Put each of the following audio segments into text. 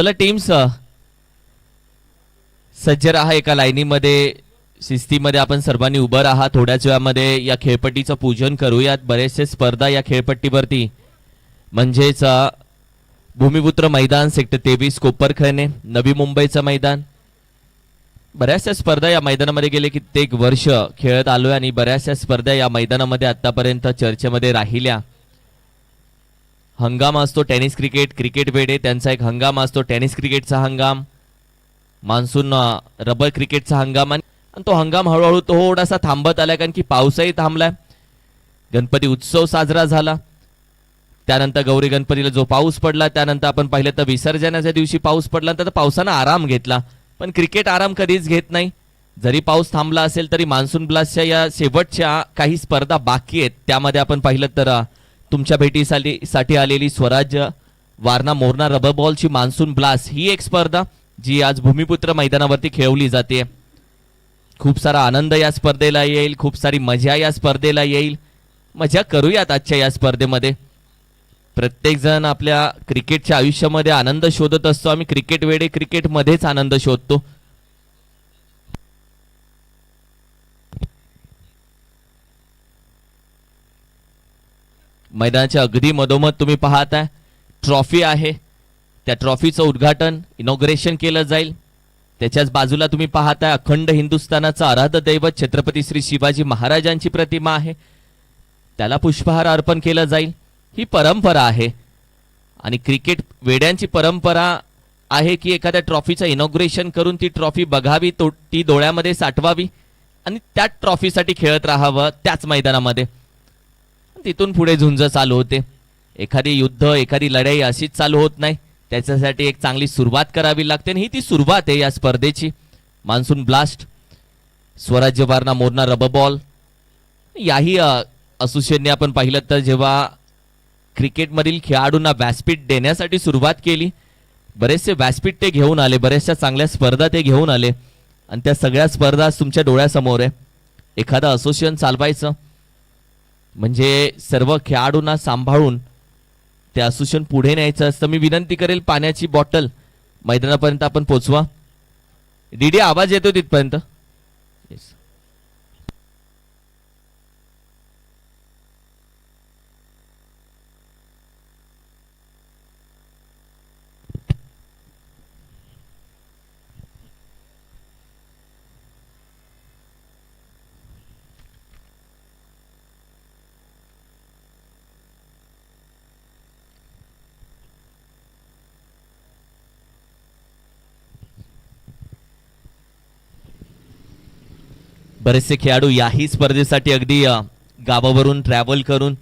चला टीम्स सज्ज राहा एका लाईनीमध्ये. शिस्तीमध्ये आपण सर्वांनी उभं राहा. थोड्याच वेळामध्ये या खेळपट्टीचं पूजन करूयात. बरेचसे स्पर्धा या खेळपट्टीवरती. म्हणजेच भूमिपुत्र मैदान सेक्टर तेवीस कोपरखैने नवी मुंबईचं मैदान. बऱ्याचशा स्पर्धा या मैदानामध्ये गेले कित्येक वर्ष खेळत आलोय आणि बऱ्याचशा स्पर्धा या मैदानामध्ये आतापर्यंत चर्चेमध्ये राहिल्या. हंगाम असतो टेनिस क्रिकेट क्रिकेट बेडे त्यांचा एक हंगाम असतो टेनिस क्रिकेटचा हंगाम. मान्सून रबर क्रिकेटचा हंगाम आणि तो हंगाम हळूहळू थोडासा थांबत आलाय कारण की पावसही थांबलाय. गणपती उत्सव साजरा झाला. त्यानंतर गौरी गणपतीला जो पाऊस पडला त्यानंतर आपण पाहिलं तर विसर्जनाच्या दिवशी पाऊस पडला तर पावसानं आराम घेतला. पण क्रिकेट आराम कधीच घेत नाही. जरी पाऊस थांबला असेल तरी मान्सून ब्लास्टच्या या शेवटच्या काही स्पर्धा बाकी आहेत. त्यामध्ये आपण पाहिलं तर तुमच्या भेटीसाठी साठी आलेली स्वराज्य वारणा मोरणा रबर बॉलची मान्सून ब्लास्ट ही एक स्पर्धा जी आज भूमिपुत्र मैदानावरती खेळवली जाते. खूप सारा आनंद या स्पर्धेला येईल खूप सारी मजा या स्पर्धेला येईल. मजा करूयात आजच्या या स्पर्धेमध्ये. प्रत्येकजण आपल्या क्रिकेटच्या आयुष्यामध्ये आनंद शोधत असतो. आम्ही क्रिकेट वेळे क्रिकेटमध्येच आनंद शोधतो. मैदानाच्या अगदी मधोमध तुम्ही पाहताय. ट्रॉफी आहे. त्या ट्रॉफीचं उद्घाटन इनॉग्रेशन केलं जाईल. त्याच्याच बाजूला तुम्ही पाहताय अखंड हिंदुस्थानाचं आराध्य दैवत छत्रपती श्री शिवाजी महाराजांची प्रतिमा आहे. त्याला पुष्पहार अर्पण केलं जाईल. ही परंपरा आहे. आणि क्रिकेट वेड्यांची परंपरा आहे की एखाद्या ट्रॉफीचं इनॉग्रेशन करून ती ट्रॉफी बघावी तो ती डोळ्यामध्ये साठवावी आणि त्याच ट्रॉफीसाठी खेळत राहावं त्याच मैदानामध्ये. तिथून पुढे झुंज चालू होते. एखादी युद्ध एखादी लढाई अशीच चालू होत नाही. त्याच्यासाठी एक चांगली सुरुवात करावी लागते आणि ही ती सुरुवात आहे या स्पर्धेची. Monsoon blast Swarajya Warna Morna rubber ball याही असोसिएशनने आपण पाहिलं तर जेव्हा क्रिकेटमधील खेळाडूंना व्यासपीठ देण्यासाठी सुरुवात केली बरेचसे व्यासपीठ ते घेऊन आले बऱ्याचशा चांगल्या स्पर्धा ते घेऊन आले. आणि त्या सगळ्या स्पर्धा तुमच्या डोळ्यासमोर आहे. एखादं असोसिएशन चालवायचं म्हणजे सर्व खेळाडूंना सांभाळून ते असोसिएशन पुढे न्यायचं असतं. मी विनंती करेल पाण्याची बॉटल मैदानापर्यंत आपण पोचवा. डीडी आवाज येतो तिथपर्यंत? Yes. बरेचसे खेळाडू याही स्पर्धेसाठी अगदी गावावरून ट्रॅव्हल करून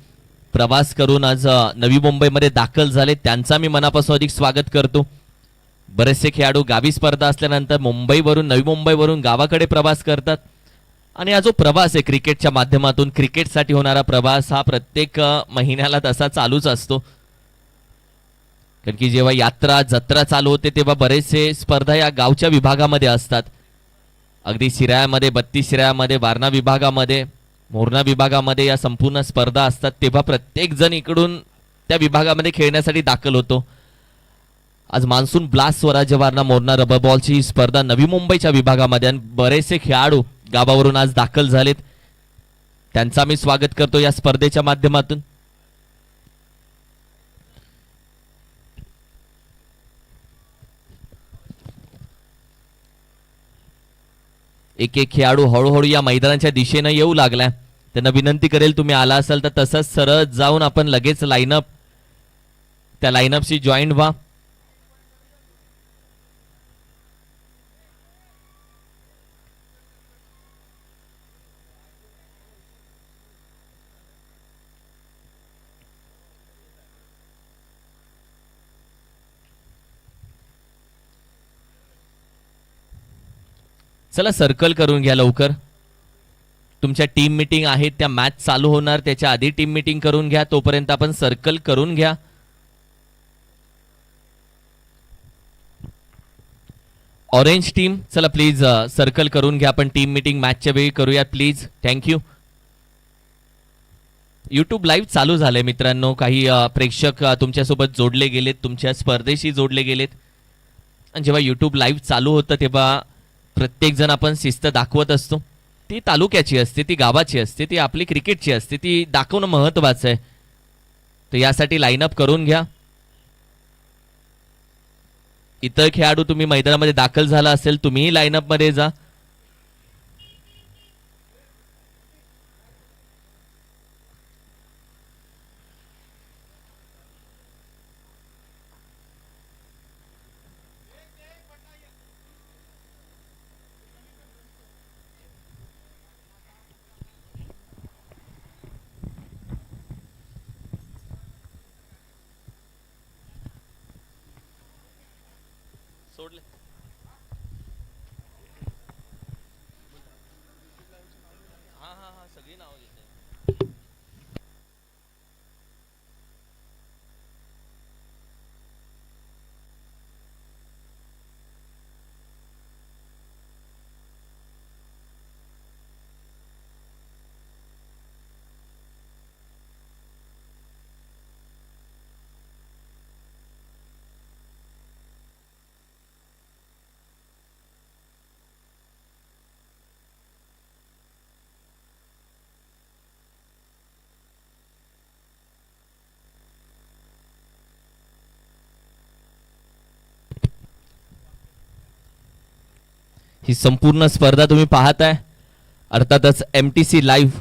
प्रवास करून आज नवी मुंबईमध्ये दाखल झाले. त्यांचा मी मनापासून अधिक स्वागत करतो. बरेचसे खेळाडू गावी स्पर्धा असल्यानंतर मुंबईवरून नवी मुंबईवरून गावाकडे प्रवास करतात. आणि हा जो प्रवास आहे क्रिकेटच्या माध्यमातून क्रिकेटसाठी होणारा प्रवास हा प्रत्येक महिन्याला तसा चालूच असतो. कारण की जेव्हा यात्रा जत्रा चालू होते तेव्हा बरेचसे स्पर्धा या गावच्या विभागामध्ये असतात. अगदी शिरायामध्ये बत्तीस शिरायामध्ये वारणा विभागामध्ये मोरणा विभागामध्ये या संपूर्ण स्पर्धा असतात तेव्हा प्रत्येकजण इकडून त्या विभागामध्ये खेळण्यासाठी दाखल होतो. आज monsoon blast Swarajya Warna Morna rubber बॉलची ही स्पर्धा नवी मुंबईच्या विभागामध्ये आणि बरेचसे खेळाडू गावावरून आज दाखल झालेत. त्यांचा मी स्वागत करतो या स्पर्धेच्या माध्यमातून. एक एक खेळाडू हळूहळू या मैदानाच्या दिशेनं येऊ लागलाय. त्यांना विनंती करेल तुम्ही आला असाल तर तसंच सरळ जाऊन आपण लगेच लाईनअप त्या लाईनअपशी जॉईन व्हा. चला सर्कल करून घ्या लवकर. तुमच्या टीम मीटिंग आहेत त्या मॅच चालू होणार त्याच्या आधी टीम मीटिंग करून घ्या तोपर्यंत आपण सर्कल करून घ्या. ऑरेंज टीम चला प्लीज सर्कल करून घ्या आपण टीम मीटिंग मॅचच्या वेळी करूयात प्लीज थँक्यू यूट्यूब लाईव्ह चालू झालंय मित्रांनो. काही प्रेक्षक तुमच्यासोबत जोडले गेलेत तुमच्या स्पर्धेशी जोडले गेलेत. आणि जेव्हा यूट्यूब लाईव्ह चालू होतं तेव्हा प्रत्येकजण आपण शिस्त दाखवत असतो. ती तालुक्याची असते ती गावाची असते ती आपली क्रिकेटची असते ती दाखवणं महत्वाचं आहे. तर यासाठी लाईनअप करून घ्या. इतर खेळाडू तुम्ही मैदानामध्ये दाखल झाला असेल तुम्हीही लाईनअपमध्ये जा. सोडले ही संपूर्ण स्पर्धा तुम्ही पाहताय. अर्थातच एम टी सी लाईव्ह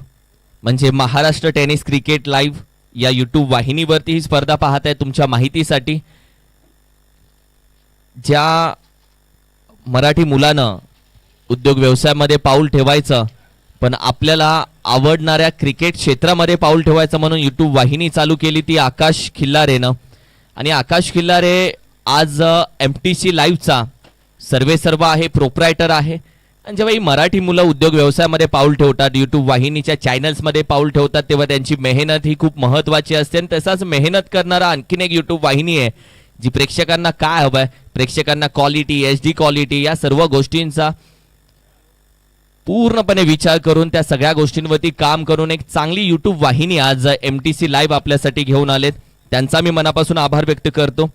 म्हणजे महाराष्ट्र टेनिस क्रिकेट लाईव्ह या यूट्यूब वाहिनीवरती ही स्पर्धा पाहताय तुमच्या माहितीसाठी. ज्या मराठी मुलानं उद्योग व्यवसायामध्ये पाऊल ठेवायचं पण आपल्याला आवडणाऱ्या क्रिकेट क्षेत्रामध्ये पाऊल ठेवायचं म्हणून यूट्यूब वाहिनी चालू केली ती आकाश खिल्लारेनं. आणि आकाश खिल्लारे आज एम टी सी लाईव्हचा सर्वे सर्व आहे प्रोप्रायटर आहे. आणि जेव्हा ही मराठी मुलं उद्योग व्यवसायामध्ये पाऊल ठेवतात युट्यूब वाहिनीच्या चॅनल्समध्ये पाऊल ठेवतात तेव्हा त्यांची मेहनत ही खूप महत्वाची असते. आणि तसाच मेहनत करणारा आणखीन एक युट्यूब वाहिनी आहे जी प्रेक्षकांना काय हवं आहे प्रेक्षकांना क्वालिटी एच डी क्वालिटी या सर्व गोष्टींचा पूर्णपणे विचार करून त्या सगळ्या गोष्टींवरती काम करून एक चांगली युट्यूब वाहिनी आज एम टी सी लाईव्ह आपल्यासाठी घेऊन आलेत. त्यांचा मी मनापासून आभार व्यक्त करतो.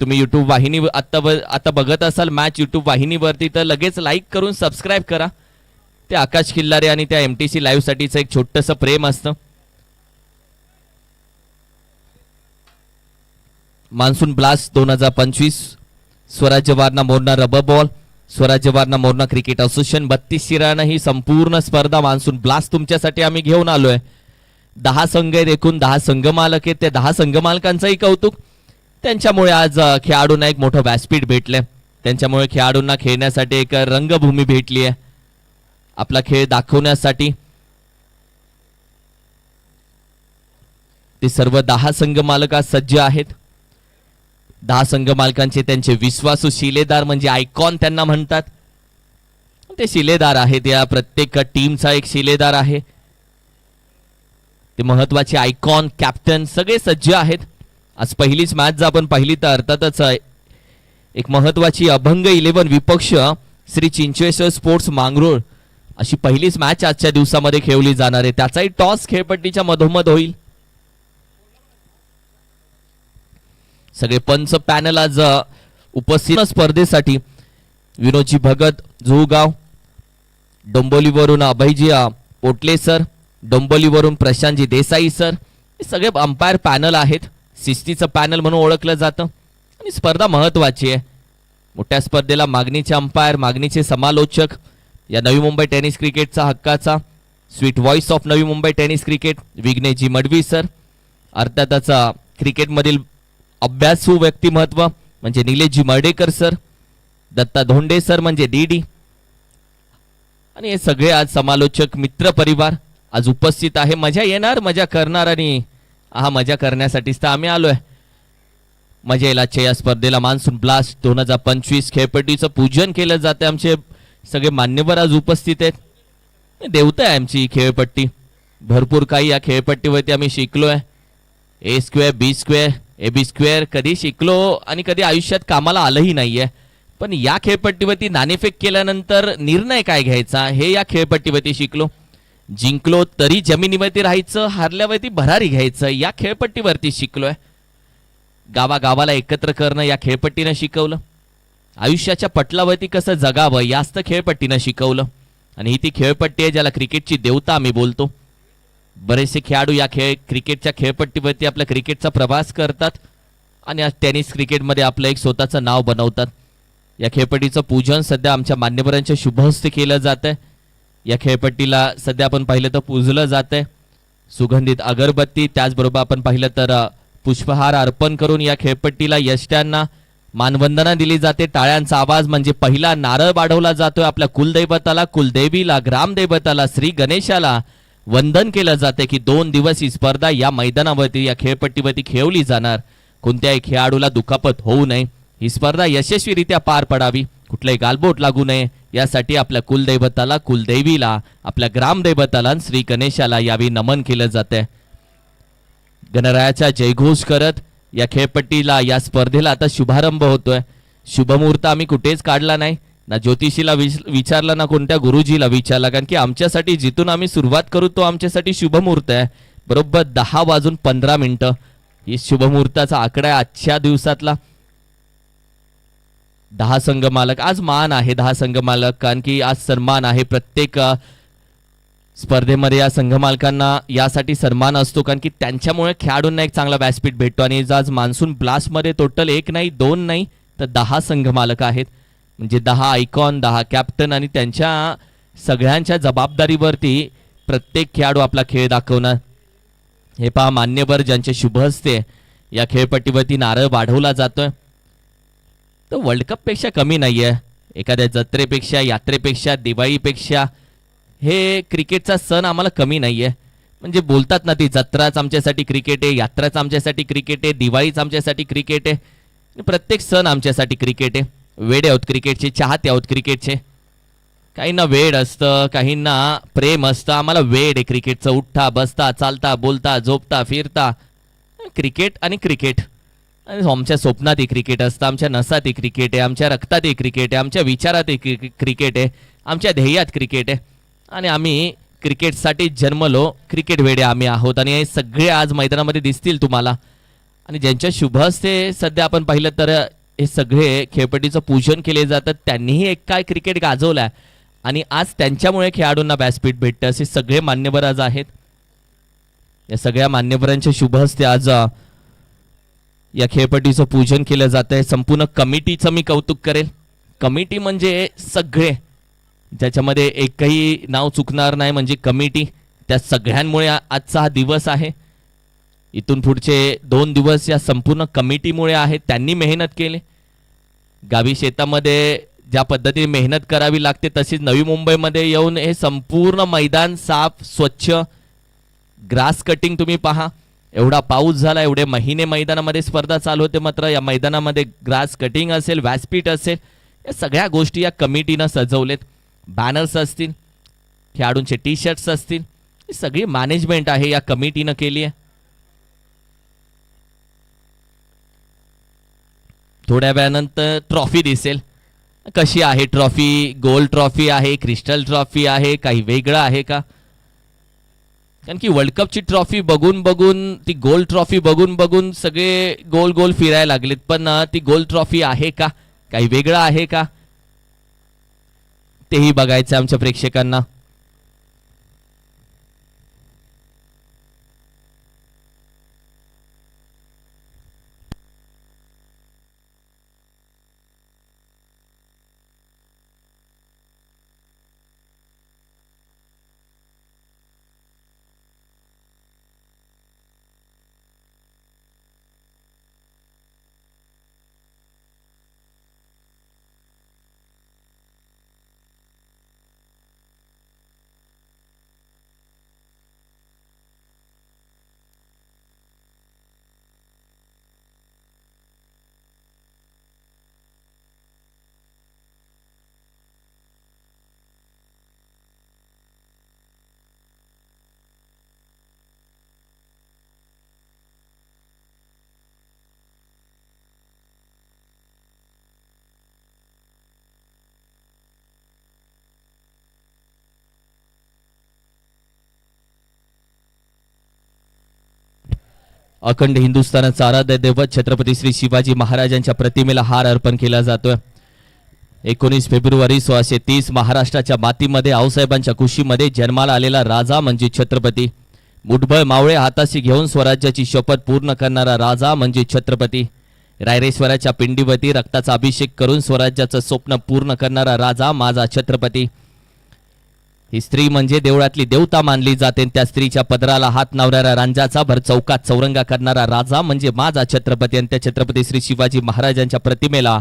तुम्ही युट्यूब वाहिनी आता ब- आता बघत असाल मॅच युट्यूब वाहिनीवरती तर लगेच लाईक करून सबस्क्राईब करा. ते आकाश खिल्लारे आणि त्या एम टी सी लाईव्हसाठीचं एक छोटंसं प्रेम असतं. मान्सून ब्लास्ट दोन हजार पंचवीस. स्वराज्य वारणा मोरणा रबर बॉल स्वराज्य वारणा मोरणा क्रिकेट असोसिएशन बत्तीस शिराणं ही संपूर्ण स्पर्धा मान्सून ब्लास्ट तुमच्यासाठी आम्ही घेऊन आलोय. दहा संघ आहेत एकूण दहा संघ मालक आहेत. त्या दहा संघ मालकांचंही कौतुक. त्यांच्यामुळे आज खेळाडूंना एक मोठं व्यासपीठ भेटलंय. त्यांच्यामुळे खेळाडूंना खेळण्यासाठी एक रंगभूमी भेटली आहे. आपला खेळ दाखवण्यासाठी ते सर्व दहा संघ मालक आज सज्ज आहेत. दहा संघ मालकांचे त्यांचे विश्वासू शिलेदार म्हणजे आयकॉन त्यांना म्हणतात. ते शिलेदार आहेत. या प्रत्येक टीमचा एक शिलेदार आहे. ते महत्त्वाचे आयकॉन कॅप्टन सगळे सज्ज आहेत. आज पहिलीच मॅच जर आपण पाहिली तर अर्थातच एक महत्वाची अभंग इलेव्हन विपक्ष श्री चिंचवेश्वर स्पोर्ट्स मांगरोळ अशी पहिलीच मॅच आजच्या दिवसामध्ये खेळवली जाणार आहे. त्याचाही टॉस खेळपट्टीच्या मधोमध होईल. सगळे पंच पॅनल आज उपस्थित स्पर्धेसाठी विनोदजी भगत जुहगाव डोंबोलीवरून अभयजी पोटले सर डोंबोलीवरून प्रशांतजी देसाई सर हे सगळे अंपायर पॅनल आहेत. शिस्तीचं पॅनल म्हणून ओळखलं जातं. आणि स्पर्धा महत्वाची आहे. मोठ्या स्पर्धेला मागणीचे अंपायर मागणीचे समालोचक या नवी मुंबई टेनिस क्रिकेटचा हक्काचा sweet voice of Navi Mumbai tennis cricket विघ्नेशजी Madvi sir अर्थातच क्रिकेटमधील अभ्यासू व्यक्तिमत्व म्हणजे निलेशजी मर्डेकर सर दत्ता धोंडे सर म्हणजे डी डी. आणि हे सगळे आज समालोचक मित्र परिवार आज उपस्थित आहे. मजा येणार मजा करणार आणि हा मजा करण्यासाठीच तर आम्ही आलोय. मजा येईल या स्पर्धेला मान्सून ब्लास्ट दोन हजार पंचवीस खेळपट्टीचं पूजन केलं जाते आमचे सगळे मान्यवर आज उपस्थित आहेत. देवता आहे आमची खेळपट्टी. भरपूर काही या खेळपट्टीवरती आम्ही शिकलोय. A square B square A B square कधी शिकलो आणि कधी आयुष्यात कामाला आलंही नाहीये. पण या खेळपट्टीवरती नाणेफेक केल्यानंतर निर्णय काय घ्यायचा हे या खेळपट्टीवरती शिकलो. जिंकलो तरी जमिनीवरती राहायचं हारल्यावरती भरारी घ्यायचं या खेळपट्टीवरती शिकलोय. गावागावाला एकत्र करणं या खेळपट्टीनं शिकवलं. आयुष्याच्या पटलावरती कसं जगावं यास्त खेळपट्टीनं शिकवलं. आणि ही ती खेळपट्टी आहे ज्याला क्रिकेटची देवता आम्ही बोलतो. बरेचसे खेळाडू या खेळ क्रिकेटच्या खेळपट्टीवरती आपल्या क्रिकेटचा प्रवास करतात आणि आज टेनिस क्रिकेटमध्ये आपलं एक स्वतःचं नाव बनवतात. या खेळपट्टीचं पूजन सध्या आमच्या मान्यवरांच्या शुभहस्ते केलं जात आहे या खेळपट्टीला सध्या आपण पाहिलं तर पूजलं जात आहे सुगंधित अगरबत्ती त्याचबरोबर आपण पाहिलं तर पुष्पहार अर्पण करून या खेळपट्टीला यष्ट्यांना मानवंदना दिली जाते. टाळ्यांचा आवाज म्हणजे पहिला नारळ वाढवला जातोय आपल्या कुलदैवताला कुलदेवीला ग्रामदैवताला श्री गणेशाला वंदन केलं जाते की दोन दिवस ही स्पर्धा या मैदानावरती या खेळपट्टीवरती खेळवली जाणार. कोणत्याही खेळाडूला दुखापत होऊ नये. ही स्पर्धा यशस्वीरित्या पार पडावी. कुठलंही गालबोट लागू नये. यासाठी आपल्या कुलदैवताला कुलदेवीला आपल्या ग्रामदैवताला आणि श्री गणेशाला यावेळी नमन केलं जाते गणरायाचा जयघोष करत या खेळपट्टीला या स्पर्धेला आता शुभारंभ होतोय. शुभमुहूर्त आम्ही कुठेच काढला नाही. ना ज्योतिषीला विचारला विचारलं ना कोणत्या गुरुजीला विचारला. कारण की आमच्यासाठी जिथून आम्ही सुरुवात करू तो आमच्यासाठी शुभमुहूर्त आहे. बरोबर दहा वाजून पंधरा मिनटं. ही शुभमुहूर्ताचा आकडा आहे आजच्या दिवसातला. दहा संघ मालक. आज मान आहे दहा संघ मालक कारण की आज सन्मान आहे प्रत्येक स्पर्धेमध्ये या संघ मालकांना यासाठी सन्मान असतो कारण की त्यांच्यामुळे खेळाडूंना एक चांगला व्यासपीठ भेटतो. आणि आज मान्सून ब्लास्टमध्ये टोटल एक नाही दोन नाही तर दहा संघ मालक आहेत. म्हणजे दहा आयकॉन दहा कॅप्टन आणि त्यांच्या सगळ्यांच्या जबाबदारीवरती प्रत्येक खेळाडू आपला खेळ दाखवणार. हे पहा मान्यवर ज्यांचे शुभ असते या खेळपट्टीवरती नारळ वाढवला जातोय. तर वर्ल्ड कपपेक्षा कमी नाही आहे एखाद्या जत्रेपेक्षा यात्रेपेक्षा दिवाळीपेक्षा हे क्रिकेटचा सण आम्हाला कमी नाही आहे म्हणजे बोलतात ना ती जत्राच आमच्यासाठी क्रिकेट आहे यात्राच आमच्यासाठी क्रिकेट आहे दिवाळीच आमच्यासाठी क्रिकेट आहे. प्रत्येक सण आमच्यासाठी क्रिकेट आहे. वेडे आहोत क्रिकेटचे चाहते आहोत क्रिकेटचे. काहींना वेड असतं काहींना प्रेम असतं आम्हाला वेड आहे क्रिकेटचं. उठता बसता चालता बोलता झोपता फिरता. क्रिकेट आणि क्रिकेट. आमच्या स्वप्नातही क्रिकेट असतं आमच्या नसातही क्रिकेट आहे आमच्या रक्तातही क्रिकेट आहे आमच्या विचारात एक क्रिकेट आहे आमच्या ध्येयात क्रिकेट आहे. आणि आम्ही क्रिकेटसाठी जन्मलो क्रिकेट वेडे आम्ही आहोत आणि हे सगळे आज मैदानामध्ये दिसतील तुम्हाला. आणि ज्यांच्या शुभ हस्ते सध्या आपण पाहिलं तर हे सगळे खेळपट्टीचं पूजन केले जातं त्यांनीही एक काय क्रिकेट गाजवलाय. आणि आज त्यांच्यामुळे खेळाडूंना व्यासपीठ भेटतं असे सगळे मान्यवर आज आहेत. या सगळ्या मान्यवरांच्या शुभ हस्ते आज या खेळपट्टीचं पूजन केलं जात आहे. संपूर्ण कमिटीचं मी कौतुक करेल. कमिटी म्हणजे सगळे. ज्याच्यामध्ये एकही नाव चुकणार नाही म्हणजे कमिटी. त्या सगळ्यांमुळे आजचा हा दिवस आहे. इथून पुढचे दोन दिवस या संपूर्ण कमिटीमुळे आहेत. त्यांनी मेहनत केली. गावी शेतामध्ये ज्या पद्धतीने मेहनत करावी लागते तशीच नवी मुंबईमध्ये येऊन हे संपूर्ण मैदान साफ स्वच्छ. ग्रास कटिंग तुम्ही पहा. एवढा पाऊस झाला एवढे महिने मैदानामध्ये स्पर्धा चालू होते मात्र या मैदानामध्ये ग्रास कटिंग असेल व्यासपीठ असेल या सगळ्या गोष्टी या कमिटीनं सजवलेत. बॅनर्स असतील खेळाडूंचे टी शर्ट्स असतील ही सगळी मॅनेजमेंट आहे या कमिटीनं केली आहे. थोड्या वेळानंतर ट्रॉफी दिसेल. कशी आहे ट्रॉफी गोल्ड ट्रॉफी आहे क्रिस्टल ट्रॉफी आहे काही वेगळं आहे का? कारण की वर्ल्ड कपची ट्रॉफी बघून बघून ती गोल ट्रॉफी बघून बघून सगळे गोल गोल फिरायला लागलेत. पण ती गोल ट्रॉफी आहे का? काही वेगळं आहे का? तेही बघायचं आमच्या प्रेक्षकांना. अखंड हिंदुस्थानाचं आराध्य दैवत छत्रपती श्री शिवाजी महाराजांच्या प्रतिमेला हार अर्पण केला जातोय. एकोणीस फेब्रुवारी सोळाशे तीस महाराष्ट्राच्या मातीमध्ये आऊसाहेबांच्या कुशीमध्ये जन्माला आलेला राजा म्हणजे छत्रपती. मुठबळ मावळे हाताशी घेऊन स्वराज्याची शपथ पूर्ण करणारा राजा म्हणजे छत्रपती. रायरेश्वराच्या पिंडीवरती रक्ताचा अभिषेक करून स्वराज्याचं स्वप्न पूर्ण करणारा राजा माझा छत्रपती. ही स्त्री म्हणजे देवळातली देवता मानली जाते त्या स्त्रीच्या पदराला हात नावणाऱ्या रांजाचा भर चौकात चौरंगा करणारा राजा म्हणजे माझा छत्रपती आणि त्या छत्रपती श्री शिवाजी महाराजांच्या प्रतिमेला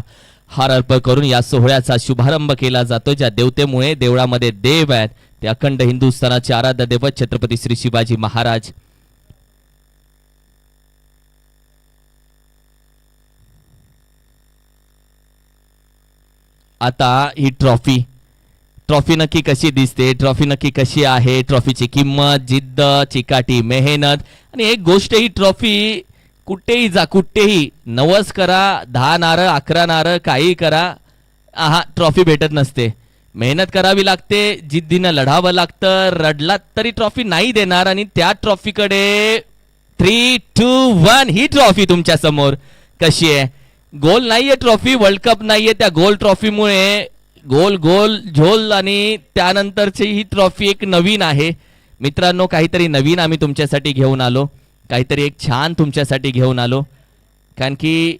हार अर्पण करून या सोहळ्याचा शुभारंभ केला जातो ज्या देवतेमुळे देवळामध्ये देव आहेत. ते अखंड हिंदुस्थानाचे आराध्य दैवत छत्रपती श्री शिवाजी महाराज. आता ही ट्रॉफी. ट्रॉफी नक्की कशी दिसते? ट्रॉफी नक्की कशी आहे? ट्रॉफीची किंमत जिद्द चिकाटी मेहनत. आणि एक गोष्ट ही ट्रॉफी कुठेही जा कुठेही. नवस करा दहा नारं अकरा नारं काही करा. हा ट्रॉफी भेटत नसते. मेहनत करावी लागते जिद्दीनं लढावं लागतं. रडलात तरी ट्रॉफी नाही देणार आणि त्या ट्रॉफीकडे थ्री टू वन ही ट्रॉफी तुमच्यासमोर. कशी आहे? गोल नाहीये ट्रॉफी वर्ल्ड कप नाहीये. त्या गोल ट्रॉफीमुळे गोल गोल झोल आणि त्यानंतरची ही ट्रॉफी एक नवीन आहे. मित्रांनो काहीतरी नवीन आम्ही तुमच्यासाठी घेऊन आलो. काहीतरी एक छान तुमच्यासाठी घेऊन आलो. कारण की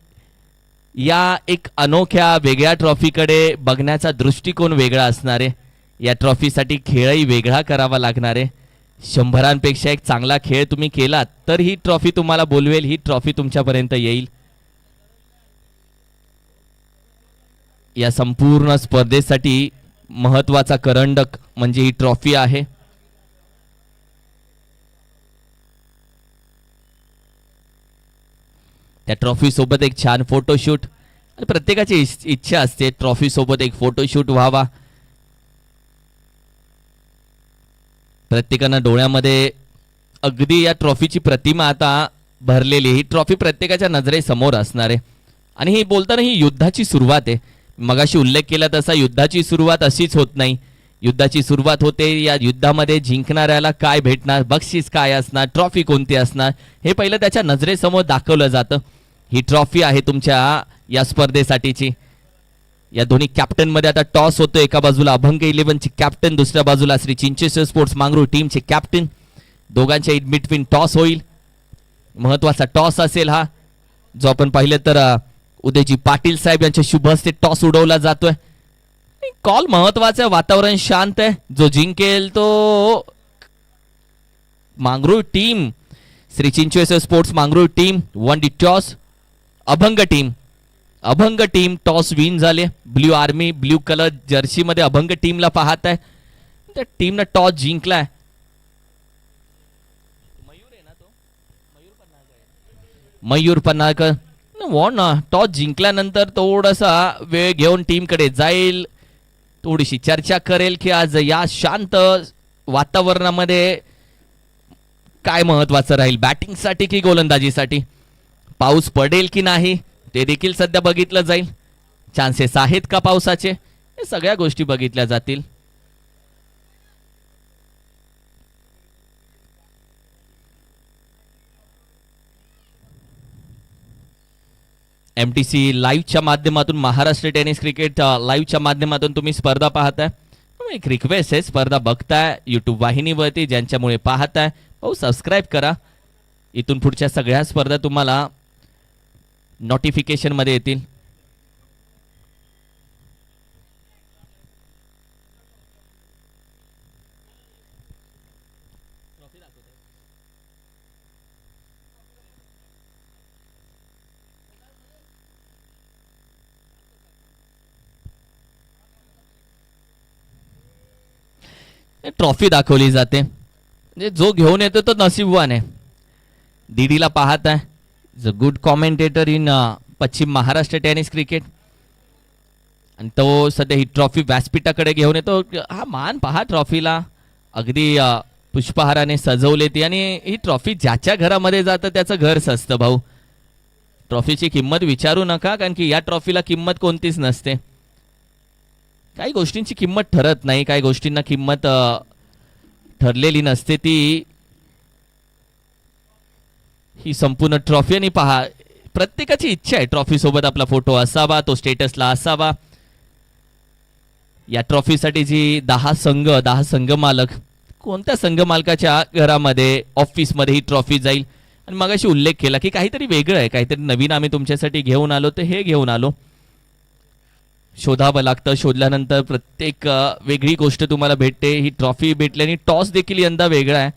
या एक अनोख्या वेगळ्या ट्रॉफीकडे बघण्याचा दृष्टिकोन वेगळा असणार आहे. या ट्रॉफीसाठी खेळही वेगळा करावा लागणार आहे. शंभरांपेक्षा एक चांगला खेळ तुम्ही केलात तर ही ट्रॉफी तुम्हाला बोलवेल ही ट्रॉफी तुमच्यापर्यंत येईल. या संपूर्ण स्पर्धेसाठी महत्त्वाचा करंडक म्हणजे ही ट्रॉफी आहे. त्या ट्रॉफी सोबत एक छान फोटोशूट. प्रत्येकाची इच्छा असते ट्रॉफी सोबत एक फोटोशूट व्हावा. प्रत्येकानं डोळ्यामध्ये अगदी या ट्रॉफीची प्रतिमा आता भरलेली ही ट्रॉफी प्रत्येकाच्या नजरेसमोर असणार आहे. आणि ही बोलताना ही युद्धाची सुरुवात आहे. मगाशी उल्लेख केला तसा युद्धाची सुरुवात अशीच होत नाही. युद्धाची सुरुवात होते या युद्धामध्ये जिंकणाऱ्याला काय भेटणार बक्षीस काय असणार ट्रॉफी कोणती असणार हे पहिलं त्याच्या नजरेसमोर दाखवलं जातं. ही ट्रॉफी आहे तुमच्या या स्पर्धेसाठीची. या दोन्ही कॅप्टनमध्ये आता टॉस होतो एका बाजूला अभंग इलेव्हनची कॅप्टन दुसऱ्या बाजूला श्री चिंचेश्वर स्पोर्ट्स मांगरू टीमचे कॅप्टन. दोघांच्या इन बिटवीन टॉस होईल. महत्त्वाचा टॉस असेल हा. जो आपण पाहिलं तर उदयजी पाटील साहेब यांच्या शुभ हस्ते टॉस उडवला जातोय. कॉल महत्वाचं आहे, वातावरण शांत आहे. जो जिंकेल तो Mangrul team Shri चिंचवेसर sports Mangrul team won the toss Abhang team Abhang team toss win झाले. ब्ल्यू आर्मी ब्ल्यू कलर जर्सीमध्ये अभंग टीमला पाहत आहे. त्या टीमनं टॉस जिंकलाय. मयूर पन्नाळकर वॉ ना टॉस जिंकल्यानंतर थोडासा वेळ घेऊन टीमकडे जाईल. थोडीशी चर्चा करेल की आज या शांत वातावरणामध्ये काय महत्वाचं राहील? बॅटिंगसाठी की गोलंदाजीसाठी? पाऊस पडेल की नाही? ते देखील सध्या बघितलं जाईल. चान्सेस आहेत का पावसाचे? हे सगळ्या गोष्टी बघितल्या जातील. एम टी सी लाईव्हच्या माध्यमातून महाराष्ट्र टेनिस क्रिकेट लाईव्हच्या माध्यमातून तुम्ही स्पर्धा पाहताय. एक रिक्वेस्ट आहे स्पर्धा बघताय युट्यूब वाहिनीवरती ज्यांच्यामुळे पाहताय भाऊ सबस्क्राईब करा. इथून पुढच्या सगळ्या स्पर्धा तुम्हाला नोटिफिकेशनमध्ये येतील. ट्रॉफी दाखवली जाते. म्हणजे जो घेऊन येतो तो नसीबवान आहे. डीडीला पाहत आहे. ज गुड कॉमेंटेटर इन पश्चिम महाराष्ट्र टेनिस क्रिकेट. आणि तो सध्या ही ट्रॉफी व्यासपीठाकडे घेऊन येतो. हा मान पहा ट्रॉफीला. अगदी uh, पुष्पहाराने सजवले ती आणि ही ट्रॉफी ज्याच्या घरामध्ये जातं त्याचं घर सजतं भाऊ. ट्रॉफीची किंमत विचारू नका कारण की या ट्रॉफीला किंमत कोणतीच नसते. काही गोष्टींची किंमत ठरत नाही काही गोष्टींना किंमत ठरलेली नसते. ती ही संपूर्ण ट्रॉफी आणि पहा प्रत्येकाची इच्छा आहे ट्रॉफी सोबत आपला फोटो असावा तो स्टेटसला असावा. या ट्रॉफीसाठी जी दहा संघ दहा संघ मालक कोणत्या संघ मालकाच्या घरामध्ये ऑफिसमध्ये ही ट्रॉफी जाईल? आणि मग उल्लेख केला की काहीतरी वेगळं आहे काहीतरी नवीन आम्ही तुमच्यासाठी घेऊन आलो तर हे घेऊन आलो. शोधावं लागतं. शोधल्यानंतर प्रत्येक वेगळी गोष्ट तुम्हाला भेटते. ही ट्रॉफी भेटली आणि टॉस देखील यंदा वेगळा आहे.